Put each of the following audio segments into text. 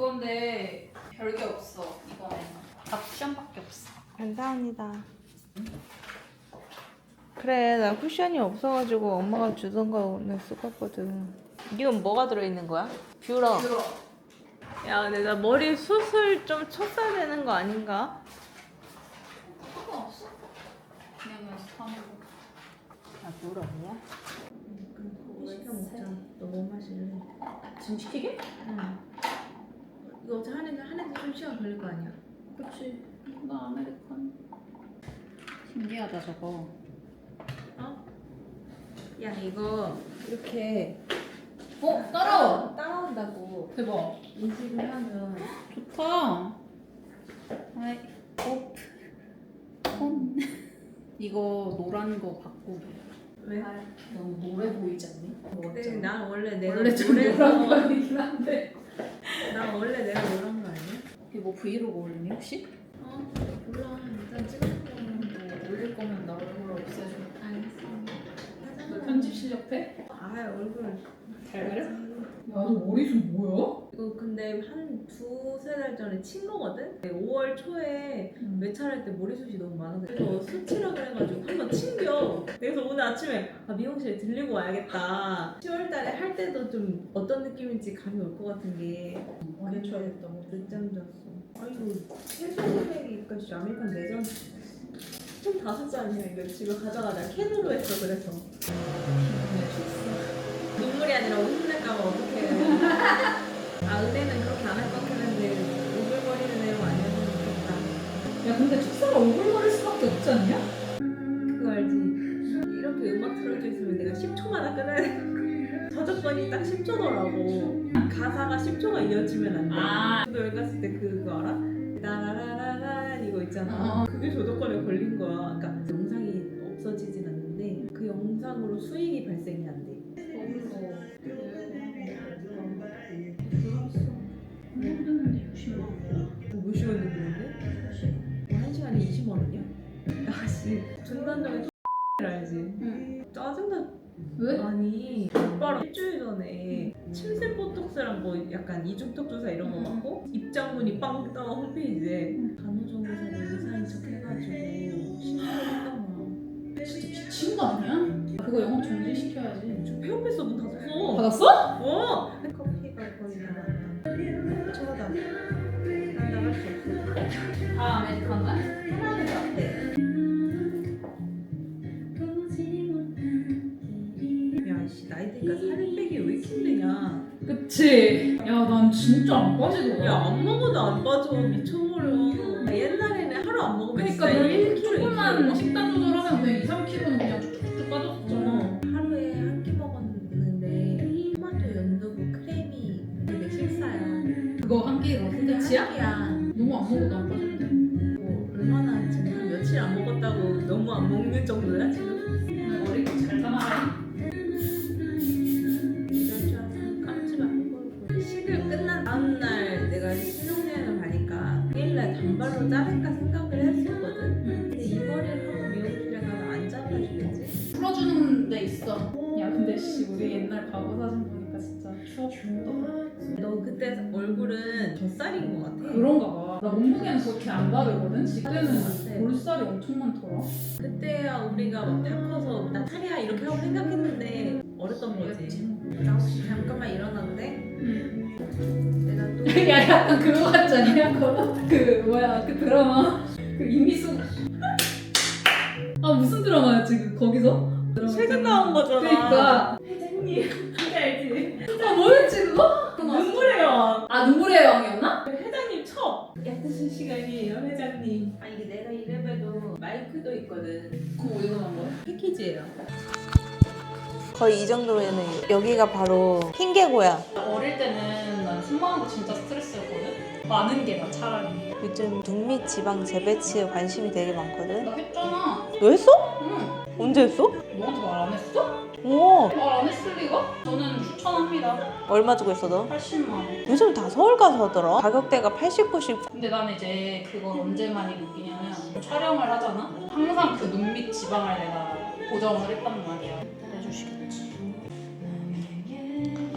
건데 별게 없어 이번에는. 다 쿠션밖에 없어. 감사합니다. 그래, 나 쿠션이 없어가지고 엄마가 주던 거 오늘 쓰었거든. 이건 뭐가 들어있는 거야? 뷰러. 들어. 야, 근데 나 머리 숱을 좀 쳤어야 되는 거 아닌가? 상관없어. 그냥 연습하는 거. 아, 뷰러 아니야? 시켜 먹자. 너뭐 마실래? 지금 시키게? 응. 이거 어차피 하는데 하는데 좀 시간 걸릴 거 아니야? 그렇지. 나 아메리칸. 신기하다 저거. 야, 이거 이렇게 어 따라와. 따라온다고 대박. 인식을 하면 좋다. 아이 어. 폰. 이거 노란 거 바꾸게. 왜? 너무 노래 보이지 않니? 근데 난 원래 내가 원래 좀 노래서- 노란 편이긴 한데. 나 원래 내가 노란 거 아니야? 이게 뭐 브이로그 올리니 혹시? 어 몰라 일단 찍는 거는 뭐 올릴 거면 나 얼굴 없애줘. 알겠어 너 편집 실력 돼? 아 얼굴 잘 그려? 야너 머리숱 뭐야? 이거 근데 한 두세 달 전에 친 거거든? 5월 초에 매찰할 때 머리숱이 너무 많아서 그래서 수치라 아침에 아, 미용실에 들리고 와야겠다. 10월 달에 할 때도 좀 어떤 느낌인지 감이 올 것 같은 게. 많이 쳐야겠다. 늦잠 잤어. 아이고 해소 금액이 씨 아메리칸 내전 총 다섯 잔이야 이거 집에 가져가자. 캔으로 했어 그래서. 눈물이 아니라 웃음날까봐 어떡해. 아 은혜는 그렇게 안 할 것 같았는데 오글거리는 애로 아니었으면 좋겠다. 야 근데 축사가 오글거릴 수밖에 없지 않냐? 저작권이 딱 10초더라고 가사가 10초가 이어지면 안 돼 아. 너 여기 갔을 때 그거 알아? 라라라라라 이거 있잖아 어. 그게 저작권에 걸린 거야 그러니까 영상이 없어지진 않는데 그 영상으로 수익이 발생이 왜? 아니 오빠랑 일주일 전에 침샘 보톡스랑 뭐 약간 이중턱 주사 이런 거 응. 맞고 입장문이 빵 떠 홈페이지에 간호조무사로 의사인 척 해가지고 신고했던 진짜 미친 거 아니야? 그거 영업 중지시켜야지. 저 폐업했어 문 닫았어 받았어? 어! 그치. 야 난 진짜 안 빠지더라. 야 안 먹어도 안 빠져 미쳐버려 옛날에는 하루 안 먹으면 그러니까 진짜 너 1kg, 조금만 2kg. 식단 조절하면 그냥 2, 3kg는 그냥 쭉쭉쭉 빠졌었잖아. 어, 하루에 한 끼 먹었는데 토마토 연두부 크래미 되게 식사야 그거 한 끼가 끝이야? 한 끼야 너무 안 먹어도 안 빠지 너 그때 얼굴은 젖살인 것 같아 그런가 봐. 나 몸무게는 그렇게 안 다르거든. 지금은 네. 볼살이 엄청 많더라. 그때야 우리가 막다 커서 나 탈이야 이렇게 하고 생각했는데 어렸던 거지 나 혹시 잠깐만? 응. 내가 또 야 약간 그거 같지 않냐? 그거? 그 뭐야 그 드라마 그 이미수. 아 무슨 드라마였지 그 거기서? 최근 나온 거잖아 그러니까. 회장님 그게 알지? 아 뭐였지 그거? 눈물의 여왕 아 눈물의 여왕이었나? 회장님 쳐! 약드실 시간이에요 회장님 아 이게 내가 이래봬도 마이크도 있거든 어디서 나온 거야? 패키지예요 거의 이 정도면 여기가 바로 흰개고야. 어릴 때는 난 승마하는 거 진짜 스트레스였거든. 많은 게 나 차라리. 요즘 눈밑 지방 재배치에 관심이 되게 많거든. 나 했잖아. 너 했어? 응. 언제 했어? 너한테 말 안 했어? 오, 말안 했을 리가? 저는 추천합니다. 얼마 주고 했어 너? 80만 원. 요즘 다 서울 가서 하더라. 가격대가 80, 90. 근데 나는 이제 그걸 언제 많이 느끼냐면 촬영을 하잖아. 항상 그 눈밑 지방을 내가 고정을 했단 말이야. 해주시겠지.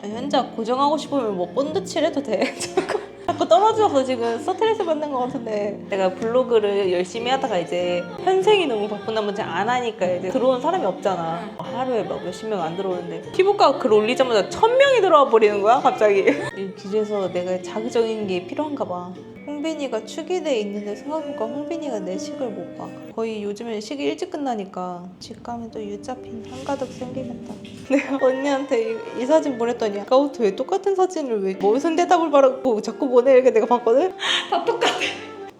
아, 현자 고정하고 싶으면 뭐 본드 칠해도 돼. 자꾸, 자꾸 떨어져서 지금 스트레스 받는 것 같은데. 내가 블로그를 열심히 하다가 이제 현생이 너무 바쁜 나머지 안 하니까 이제 들어오는 사람이 없잖아. 하루에 막 몇십 명 안 들어오는데 피부과 글 올리자마자 천 명이 들어와 버리는 거야 갑자기. 그래서 내가 자극적인 게 필요한가 봐. 홍빈이가 축의대에 있는데 생각해보니까 홍빈이가 내 식을 못 봐. 거의 요즘엔 식이 일찍 끝나니까 집 가면 또 유자핀 한가득 생기겠다. 내가 언니한테 이, 이 사진 보냈더니 아까부터 왜 똑같은 사진을 왜 무슨 대답을 바라고 자꾸 보내 이렇게 내가 봤거든? 다 똑같아.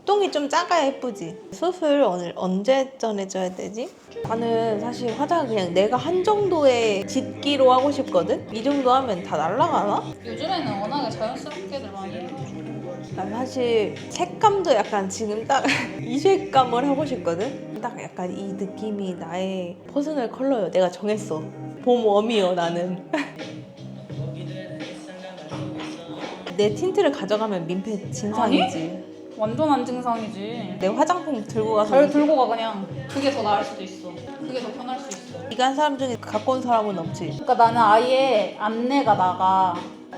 똥이 좀 작아야 예쁘지. 수술 오늘 언제 전해줘야 되지? 나는 사실 화장을 그냥 내가 한 정도의 짙기로 하고 싶거든? 이 정도 하면 다 날라가나? 요즘에는 워낙에 자연스럽게들 많이 해. 난 사실 색감도 약간 지금 딱 이 색감을 하고 싶거든? 딱 약간 이 느낌이 나의 퍼스널 컬러요. 내가 정했어. 봄 웜이요, 나는. 내 틴트를 가져가면 민폐 진상이지. 완전 안 증상이지. 내 화장품 들고 가서 잘 들고 가 그냥. 그게 더 나을 수도 있어. 그게 더 편할 수 있어. 네가 한 사람 중에 갖고 온 사람은 없지. 그러니까 나는 아예 안내가 나가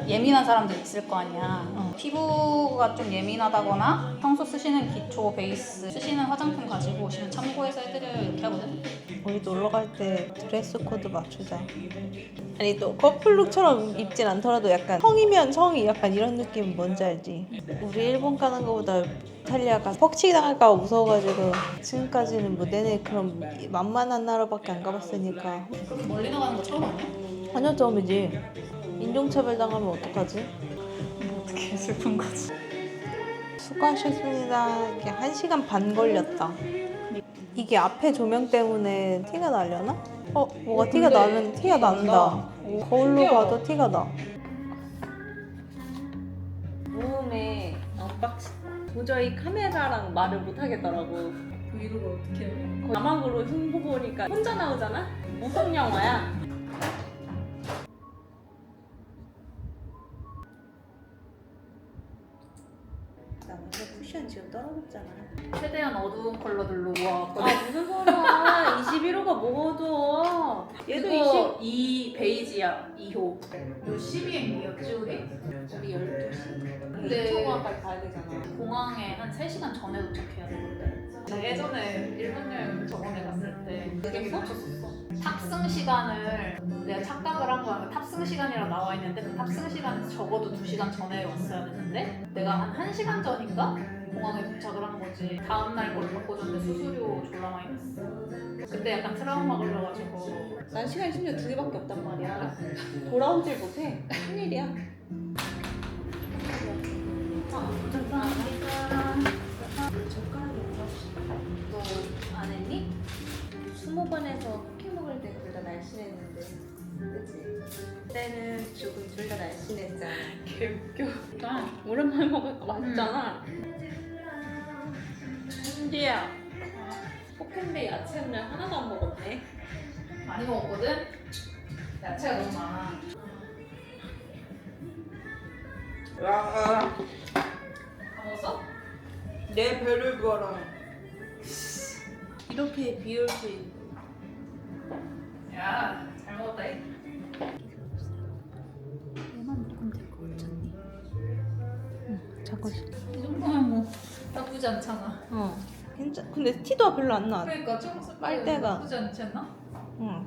예민한 사람들 있을 거 아니야. 어. 피부가 좀 예민하다거나 평소 쓰시는 기초 베이스 쓰시는 화장품 가지고 오시면 참고해서 해드려요 이렇게 하거든. 우리 놀러 갈 때 드레스 코드 맞추자. 아니 또 커플룩처럼 입진 않더라도 약간 성이면 성이 약간 이런 느낌 뭔지 알지? 우리 일본 가는 거보다 이탈리아가 퍽치기 당할까 봐 무서워가지고 지금까지는 뭐 내내 그런 만만한 나라밖에 안 가봤으니까 멀리 나가는 거 처음 아니야? 완전 처음이지. 인종차별 당하면 어떡하지? 어떻게 슬픈 거지. 수고하셨습니다. 이게 한 시간 반 걸렸다. 이게 앞에 조명 때문에 티가 나려나? 어, 뭐가 티가 근데 나는 티가 난다. 오, 거울로 신기하다. 봐도 티가 나. 모음에 언박싱. 도저히 카메라랑 말을 못 하겠더라고. 브이로그 어떻게 해? 자막으로 흉보 보니까 혼자 나오잖아? 무슨 영화야? 쿠션 지금 떨어졌잖아. 최대한 어두운 컬러들로 모아왔거든. 아 무슨 소리야 21호가 뭐가 어두워 얘도 20 2 베이지야 2호. 요 12M이었지 우리? 우리 12시. 근데- 초과까지 가야 되잖아. 공항에 한 3시간 전에 도착해야 되는데 나 예전에 일본 여행 저번에 갔을 때 그게 꽂혔었어 탑승 시간을 내가 착각을 한 거야 그 탑승 시간이라 나와 있는데 그 탑승 시간에서 적어도 2시간 전에 왔어야 됐는데 내가 한 1시간 전인가 공항에 도착을 한 거지. 다음날 걸 바꿔줬는데 수수료 졸라 많이 냈어. 그때 약간 트라우마 걸려가지고. 난 시간이 심지어 두 개밖에 없단 말이야. 돌아오질 못해. 큰일이야. 너안 했니? 수목원에서 쿠키 먹을 때 둘 다 날씬했는데. 그치? 그때는 조금 둘 다 날씬했잖아. 개웃겨. 오랜만에 먹으니까 맛있잖아 신디야 포켓몬 야채는 하나도 안 먹었네 많이 먹었거든? 야채가 너무 많아 다 먹었어? 내 배를 봐라. 이렇게 비올 수 있는. 야, 잘 먹었다. 이. 자고 싶어. 이 정도면 뭐 나쁘지 않잖아. 어. 괜찮. 근데 티도 별로 안 나. 그러니까 청소 빨대가. 나쁘지 않지 않나? 응.